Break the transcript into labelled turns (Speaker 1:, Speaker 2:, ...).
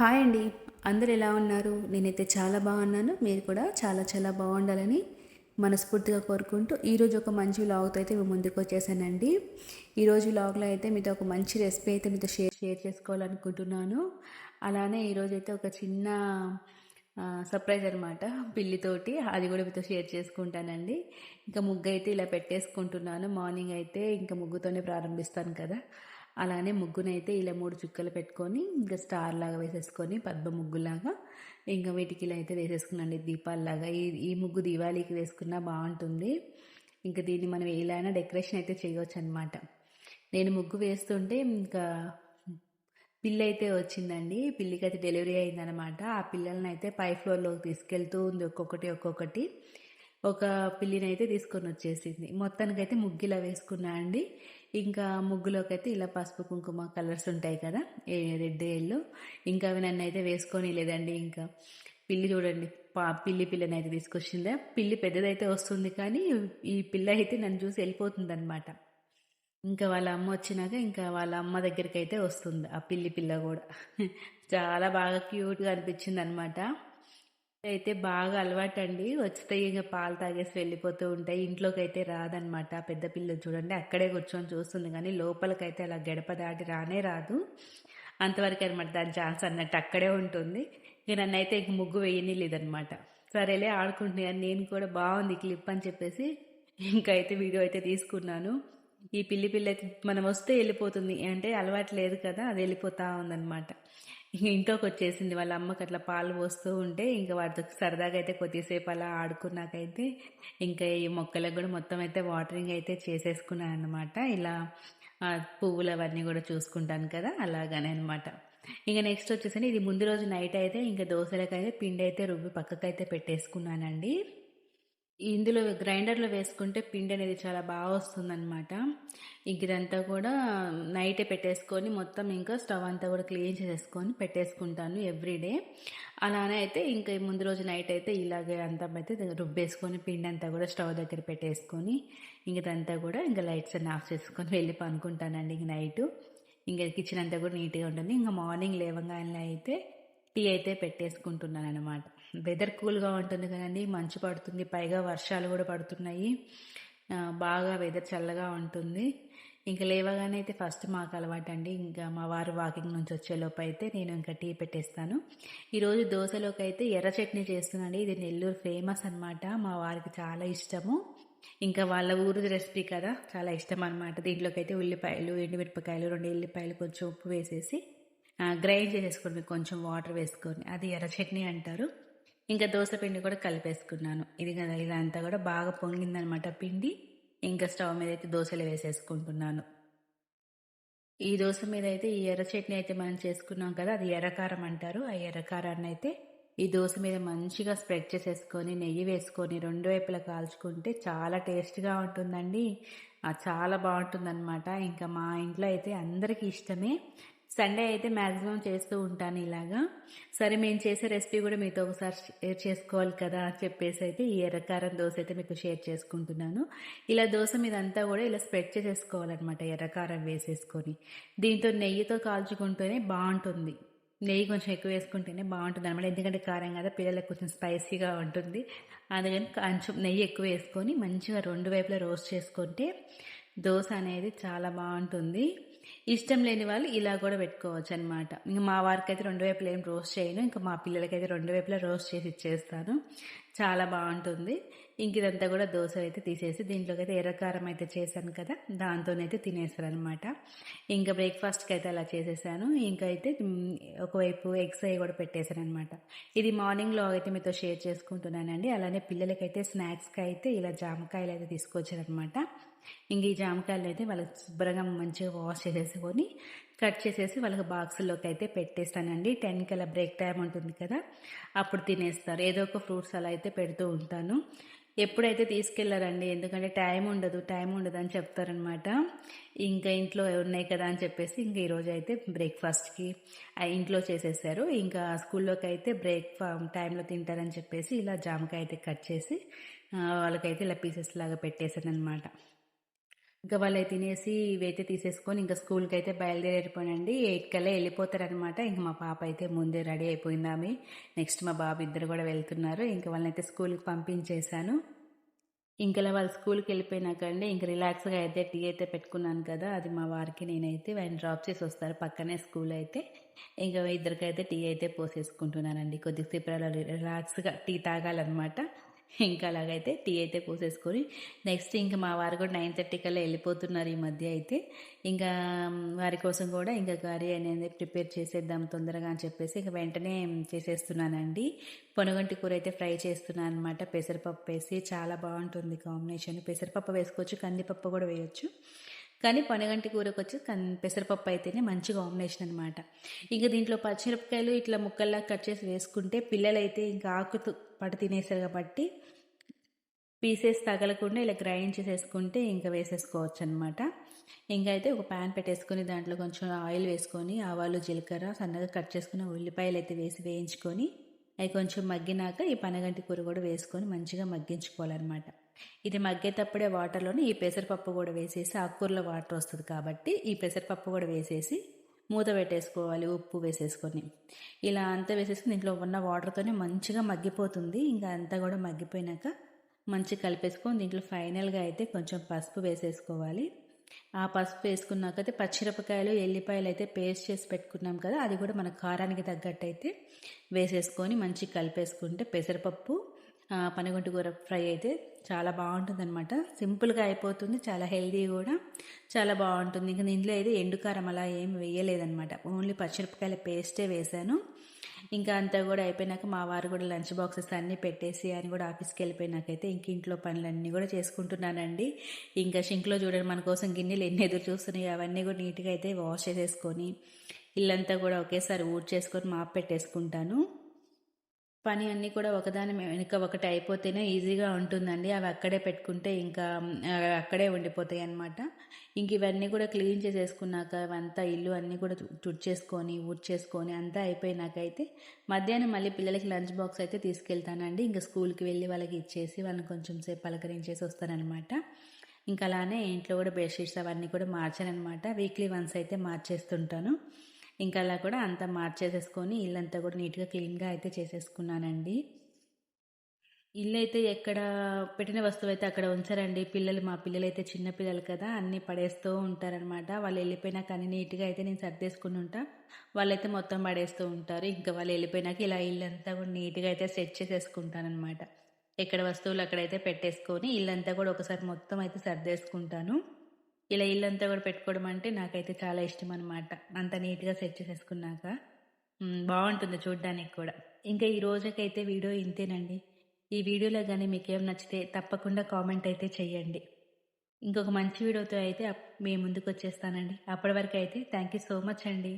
Speaker 1: Hi అండి. అందరు ఎలా ఉన్నారు? నేనైతే చాలా బాగున్నాను. మీరు కూడా చాలా చాలా బాగుండాలని మనస్ఫూర్తిగా కోరుకుంటూ ఈరోజు ఒక మంచి వ్లాగ్తో అయితే మేము ముందుకు వచ్చేసానండి. ఈరోజు వ్లాగ్లో అయితే మీతో ఒక మంచి రెసిపీ అయితే మీతో షేర్ షేర్ చేసుకోవాలనుకుంటున్నాను. అలానే ఈరోజు అయితే ఒక చిన్న సర్ప్రైజ్ అనమాట పిల్లితోటి అది కూడా మీతో షేర్ చేసుకుంటానండి. ఇంకా ముగ్గు అయితే ఇలా పెట్టేసుకుంటున్నాను. మార్నింగ్ అయితే ఇంకా ముగ్గుతోనే ప్రారంభిస్తాను కదా. అలానే ముగ్గునైతే ఇలా మూడు చుక్కలు పెట్టుకొని ఇంకా స్టార్ లాగా వేసేసుకొని పద్మ ముగ్గులాగా ఇంకా వీటికి ఇలా అయితే వేసేసుకున్నాండి దీపాలలాగా. ఈ ఈ ముగ్గు దీవాళీకి వేసుకున్నా బాగుంటుంది. ఇంకా దీన్ని మనం ఎలా డెకరేషన్ అయితే చేయవచ్చు అనమాట నేను ముగ్గు వేస్తుంటే ఇంకా పిల్లి అయితే వచ్చిందండి. పిల్లికి అయితే డెలివరీ అయిందనమాట ఆ పిల్లల్ని అయితే పై ఫ్లోర్లోకి తీసుకెళ్తూ ఉంది ఒక్కొక్కటి ఒక్కొక్కటి. ఒక పిల్లిని అయితే తీసుకొని వచ్చేసింది మొత్తానికైతే ముగ్గులా వేసుకున్నా అండి. ఇంకా ముగ్గులోకి అయితే ఇలా పసుపు కుంకుమ కలర్స్ ఉంటాయి కదా రెడ్ ఎల్లో. ఇంకా అవి నన్ను అయితే వేసుకొని లేదండి ఇంకా పిల్లి చూడండి పా పిల్లి పిల్లని అయితే తీసుకొచ్చిందా. పిల్లి పెద్దదైతే వస్తుంది కానీ ఈ పిల్ల అయితే నన్ను చూసి వెళ్ళిపోతుంది అనమాట ఇంకా వాళ్ళ అమ్మ వచ్చినాక ఇంకా వాళ్ళ అమ్మ దగ్గరికి అయితే వస్తుంది ఆ పిల్లి పిల్ల కూడా. చాలా బాగా క్యూట్గా అనిపించింది అనమాట అయితే బాగా అలవాటండి. వచ్చితే ఇంకా పాలు తాగేసి వెళ్ళిపోతూ ఉంటాయి. ఇంట్లోకి అయితే రాదనమాట పెద్ద పిల్లలు చూడండి. అక్కడే కూర్చొని చూస్తుంది కానీ లోపలికైతే అలా గడప దాటి రానే రాదు. అంతవరకు అనమాట దాని ఛాన్స్ అన్నట్టు అక్కడే ఉంటుంది. ఇక నన్ను అయితే ఇంక ముగ్గు వేయని లేదనమాట సరేలే ఆడుకుంటున్నాను నేను కూడా బాగుంది క్లిప్ అని చెప్పేసి ఇంకా అయితే వీడియో అయితే తీసుకున్నాను. ఈ పిల్లి పిల్ల మనం వస్తే వెళ్ళిపోతుంది. అంటే అలవాటు లేదు కదా అది వెళ్ళిపోతా ఉందన్నమాట ఇంట్లోకి వచ్చేసింది వాళ్ళ అమ్మకి అట్లా పాలు పోస్తూ ఉంటే ఇంకా వాటితో సరదాగా అయితే కొద్దిసేపు అలా ఆడుకున్నాకైతే ఇంకా ఈ మొక్కలకు కూడా మొత్తం అయితే వాటరింగ్ అయితే చేసేసుకున్నాను అనమాట ఇలా పువ్వులు అవన్నీ కూడా చూసుకుంటాను కదా అలాగనే అనమాట ఇంకా నెక్స్ట్ వచ్చేసి ఇది ముందు రోజు నైట్ అయితే ఇంకా దోశలకైతే పిండి అయితే రుబ్బి పక్కకైతే పెట్టేసుకున్నానండి. ఇందులో గ్రైండర్లో వేసుకుంటే పిండి అనేది చాలా బాగా వస్తుందన్నమాట. ఇంక ఇదంతా కూడా నైటే పెట్టేసుకొని మొత్తం ఇంకా స్టవ్ అంతా కూడా క్లీన్ చేసేసుకొని పెట్టేసుకుంటాను ఎవ్రీడే. అలానే అయితే ఇంకా ముందు రోజు నైట్ అయితే ఇలాగే అంతా అయితే రుబ్బేసుకొని పిండి అంతా కూడా స్టవ్ దగ్గర పెట్టేసుకొని ఇంక ఇదంతా కూడా ఇంకా లైట్స్ అన్ని ఆఫ్ చేసుకొని వెళ్ళి పనుకుంటానండి ఇంక నైట్. ఇంకా కిచెన్ అంతా కూడా నీట్గా ఉంటుంది. ఇంకా మార్నింగ్ లేవగానే అయితే టీ అయితే పెట్టేసుకుంటున్నాను అనమాట వెదర్ కూల్గా ఉంటుంది కదండి మంచు పడుతుంది పైగా వర్షాలు కూడా పడుతున్నాయి. బాగా వెదర్ చల్లగా ఉంటుంది. ఇంకా లేవగానే అయితే ఫస్ట్ మాకు అలవాటు అండి ఇంకా మా వారు వాకింగ్ నుంచి వచ్చేలోపు అయితే నేను ఇంకా టీ పెట్టేస్తాను. ఈరోజు దోశలోకి అయితే ఎర్ర చట్నీ చేస్తున్నాండి ఇది నెల్లూరు ఫేమస్ అనమాట మా వారికి చాలా ఇష్టము. ఇంకా వాళ్ళ ఊరు రెసిపీ కదా చాలా ఇష్టం అనమాట దీంట్లోకి అయితే ఉల్లిపాయలు ఎండుమిరపకాయలు రెండు ఉల్లిపాయలు కొంచెం ఉప్పు వేసేసి గ్రైండ్ చేసేసుకోండి కొంచెం వాటర్ వేసుకొని అది ఎర్ర చట్నీ అంటారు. ఇంకా దోశ పిండి కూడా కలిపేసుకున్నాను. ఇది కదా ఇదంతా కూడా బాగా పొంగిందనమాట పిండి. ఇంకా స్టవ్ మీద అయితే దోశలు వేసేసుకుంటున్నాను. ఈ దోశ మీద అయితే ఈ ఎర్ర చట్నీ అయితే మనం చేసుకున్నాం కదా అది ఎర్రకారం అంటారు. ఆ ఎర్రకారాన్ని అయితే ఈ దోశ మీద మంచిగా స్ప్రెడ్ చేసేసుకొని నెయ్యి వేసుకొని రెండు వైపులా కాల్చుకుంటే చాలా టేస్ట్గా ఉంటుందండి. చాలా బాగుంటుందన్నమాట ఇంకా మా ఇంట్లో అయితే అందరికీ ఇష్టమే. సండే అయితే మ్యాక్సిమం చేస్తూ ఉంటాను ఇలాగా. సరే మేము చేసే రెసిపీ కూడా మీతో ఒకసారి షేర్ చేసుకోవాలి కదా అని చెప్పేసి అయితే ఈ ఎర్రకారం దోశ అయితే మీకు షేర్ చేసుకుంటున్నాను. ఇలా దోశ మీద అంతా కూడా ఇలా స్ప్రెడ్ చేసేసుకోవాలన్నమాట ఎర్రకారం వేసేసుకొని. దీంతో నెయ్యితో కాల్చుకుంటూనే బాగుంటుంది. నెయ్యి కొంచెం ఎక్కువ వేసుకుంటేనే బాగుంటుంది అనమాట ఎందుకంటే కారం కదా పిల్లలకు కొంచెం స్పైసీగా ఉంటుంది. అందుకని కొంచెం నెయ్యి ఎక్కువ వేసుకొని మంచిగా రెండు వైపులా రోస్ట్ చేసుకుంటే దోశ అనేది చాలా బాగుంటుంది. ఇష్టం లేని వాళ్ళు ఇలా కూడా పెట్టుకోవచ్చు అనమాట ఇంకా మా వారికి అయితే రెండు వైపులా ఏం రోస్ట్ చేయను. ఇంకా మా పిల్లలకైతే రెండు వైపులా రోస్ట్ చేసి ఇచ్చేస్తాను. చాలా బాగుంటుంది. ఇంక ఇదంతా కూడా దోశ అయితే తీసేసి దీంట్లోకి అయితే ఎర్రకారం అయితే చేశాను కదా దాంతోనైతే తినేస్తాను అనమాట ఇంకా బ్రేక్ఫాస్ట్కి అయితే అలా చేసేసాను. ఇంకా అయితే ఒకవైపు ఎగ్స్ అవి కూడా పెట్టేశాను అనమాట ఇది మార్నింగ్లో అయితే మీతో షేర్ చేసుకుంటున్నానండి. అలానే పిల్లలకైతే స్నాక్స్కి అయితే ఇలా జామకాయలు అయితే తీసుకొచ్చారనమాట ఇంక ఈ జామకాయలు అయితే వాళ్ళకి శుభ్రంగా మంచిగా వాష్ చేసేసుకొని కట్ చేసేసి వాళ్ళకి బాక్సుల్లోకి అయితే పెట్టేస్తానండి. టెన్కి అలా బ్రేక్ టైం ఉంటుంది కదా అప్పుడు తినేస్తారు. ఏదో ఒక ఫ్రూట్స్ అలా అయితే పెడుతూ ఉంటాను. ఎప్పుడైతే తీసుకెళ్ళారండి ఎందుకంటే టైం ఉండదు టైం ఉండదు అని చెప్తారనమాట. ఇంకా ఇంట్లో ఉన్నాయి కదా అని చెప్పేసి ఇంకా ఈరోజు అయితే బ్రేక్ఫాస్ట్కి ఇంట్లో చేసేసారు. ఇంకా స్కూల్లోకి అయితే బ్రేక్ టైంలో తింటారని చెప్పేసి ఇలా జామకాయ అయితే కట్ చేసి వాళ్ళకైతే ఇలా పీసెస్ లాగా పెట్టేశాను అనమాట ఇంకా వాళ్ళు తినేసి ఇవైతే తీసేసుకొని ఇంకా స్కూల్కి అయితే బయలుదేరిపోయానండి ఎయిట్ కల్లా వెళ్ళిపోతారనమాట. ఇంకా మా పాప అయితే ముందే రెడీ అయిపోయిందామి నెక్స్ట్ మా బాబు ఇద్దరు కూడా వెళ్తున్నారు. ఇంకా వాళ్ళనైతే స్కూల్కి పంపించేశాను. ఇంకలా వాళ్ళు స్కూల్కి వెళ్ళిపోయినాక అండి ఇంక రిలాక్స్గా అయితే టీ అయితే పెట్టుకున్నాను కదా అది మా వారికి నేనైతే ఆయన డ్రాప్ చేసి వస్తారు పక్కనే స్కూల్ అయితే ఇంకా ఇద్దరికైతే టీ అయితే పోసేసుకుంటున్నానండి. కొద్దిసేపు రిలాక్స్గా టీ తాగాలన్నమాట. ఇంకా అలాగైతే టీ అయితే పోసేసుకొని నెక్స్ట్ ఇంకా మా వారు కూడా నైన్ థర్టీ కల్లా వెళ్ళిపోతున్నారు ఈ మధ్య అయితే. ఇంకా వారి కోసం కూడా ఇంకా కర్రీ అనేది ప్రిపేర్ చేసేద్దాం తొందరగా అని చెప్పేసి ఇంకా వెంటనే చేసేస్తున్నానండి. పొనగంటి కూర అయితే ఫ్రై చేస్తున్నాను అనమాట పెసరపప్పు వేసి చాలా బాగుంటుంది కాంబినేషన్. పెసరపప్పు వేసుకోవచ్చు కందిపప్పు కూడా వేయచ్చు. కానీ పనగంటి కూరకు వచ్చి కన్ పెసరపప్పు అయితేనే మంచి కాంబినేషన్ అనమాట ఇంకా దీంట్లో పచ్చిమిరపకాయలు ఇట్లా ముక్కల్లా కట్ చేసి వేసుకుంటే పిల్లలైతే ఇంకా ఆకుతూ పట్టు తినేసారు కాబట్టి పీసెస్ తగలకుండా ఇలా గ్రైండ్ చేసేసుకుంటే ఇంకా వేసేసుకోవచ్చు అనమాట ఇంకా అయితే ఒక ప్యాన్ పెట్టేసుకొని దాంట్లో కొంచెం ఆయిల్ వేసుకొని ఆవాలు జీలకర్ర సన్నగా కట్ చేసుకుని ఉల్లిపాయలు అయితే వేసి వేయించుకొని అవి కొంచెం మగ్గినాక ఈ పనగంటి కూర కూడా వేసుకొని మంచిగా మగ్గించుకోవాలన్నమాట. ఇది మగ్గేటప్పుడే వాటర్లోనే ఈ పెసరపప్పు కూడా వేసేసి ఆకుకూరలో వాటర్ వస్తుంది కాబట్టి ఈ పెసరపప్పు కూడా వేసేసి మూత పెట్టేసుకోవాలి ఉప్పు వేసేసుకొని. ఇలా అంతా వేసేసుకుని దీంట్లో ఉన్న వాటర్తోనే మంచిగా మగ్గిపోతుంది. ఇంకా అంతా కూడా మగ్గిపోయినాక మంచిగా కలిపేసుకొని దీంట్లో ఫైనల్గా అయితే కొంచెం పసుపు వేసేసుకోవాలి. ఆ పసుపు వేసుకున్నాక అయితే పచ్చిమిరపకాయలు ఎల్లిపాయలు అయితే పేస్ట్ చేసి పెట్టుకున్నాం కదా అది కూడా మన కారానికి తగ్గట్టు అయితే వేసేసుకొని మంచిగా కలిపేసుకుంటే పెసరపప్పు పనిగొంటు కూర ఫ్రై అయితే చాలా బాగుంటుంది అనమాట సింపుల్గా అయిపోతుంది చాలా హెల్దీ కూడా చాలా బాగుంటుంది. ఇంకా దీంట్లో అయితే ఎండుకారం అలా ఏం వేయలేదనమాట ఓన్లీ పచ్చిమిరపకాయల పేస్టే వేశాను ఇంకా అంతా కూడా అయిపోయినాక మా వారు కూడా లంచ్ బాక్సెస్ అన్నీ పెట్టేసి అని కూడా ఆఫీస్కి వెళ్ళిపోయినాకైతే ఇంక ఇంట్లో పనులన్నీ కూడా చేసుకుంటున్నానండి. ఇంకా షింక్లో చూడండి మన కోసం గిన్నెలు ఎన్ని ఎదురు చూస్తున్నాయి అవన్నీ కూడా నీట్గా అయితే వాష్ చేసేసుకొని ఇల్లంతా కూడా ఒకేసారి ఊడ్ చేసుకొని మాప్ పెట్టేసుకుంటాను. పని అన్నీ కూడా ఒకదాని వెనుక ఒకటి అయిపోతేనే ఈజీగా ఉంటుందండి. అవి అక్కడే పెట్టుకుంటే ఇంకా అక్కడే ఉండిపోతాయి అనమాట ఇంక ఇవన్నీ కూడా క్లీన్ చేసేసుకున్నాక అవంతా ఇల్లు అన్నీ కూడా తుడిచేసుకొని ఊడ్చేసుకొని అంతా అయిపోయినాకైతే మధ్యాహ్నం మళ్ళీ పిల్లలకి లంచ్ బాక్స్ అయితే తీసుకెళ్తానండి. ఇంకా స్కూల్కి వెళ్ళి వాళ్ళకి ఇచ్చేసి వాళ్ళని కొంచెం సేపు పలకరించేసి వస్తానమాట ఇంకా అలానే ఇంట్లో కూడా బెడ్షీట్స్ అవన్నీ కూడా మార్చానమాట వీక్లీ వన్స్ అయితే మార్చేస్తుంటాను. ఇంకా అలా కూడా అంతా మార్చేసేసుకొని ఇల్లంతా కూడా నీట్గా క్లీన్గా అయితే చేసేసుకున్నానండి. ఇల్లు అయితే ఎక్కడ పెట్టిన వస్తువు అయితే అక్కడ ఉంచారండి. పిల్లలు మా పిల్లలు అయితే చిన్న పిల్లలు కదా అన్నీ పడేస్తూ ఉంటారనమాట వాళ్ళు వెళ్ళిపోయినాక అన్ని నీట్గా అయితే నేను సర్దేసుకుని ఉంటా. వాళ్ళైతే మొత్తం పడేస్తూ ఉంటారు. ఇంకా వాళ్ళు వెళ్ళిపోయినాక ఇలా ఇల్లంతా కూడా నీట్గా అయితే సెట్ చేసేసుకుంటానమాట ఎక్కడ వస్తువులు అక్కడైతే పెట్టేసుకొని ఇల్లంతా కూడా ఒకసారి మొత్తం అయితే సర్దేసుకుంటాను. ఇలా ఇల్లంతా కూడా పెట్టుకోవడం అంటే నాకైతే చాలా ఇష్టం అనమాట అంత నీట్గా సెట్ చేసేసుకున్నాక. బాగుంటుంది చూడ్డానికి కూడా. ఇంకా ఈ రోజుకైతే వీడియో ఇంతేనండి. ఈ వీడియోలో కానీ మీకు ఏం నచ్చితే తప్పకుండా కామెంట్ అయితే చేయండి ఇంకొక మంచి వీడియోతో అయితే మీ ముందుకు వచ్చేస్తానండి అప్పటి వరకు అయితే థ్యాంక్ యూ సో మచ్ అండి.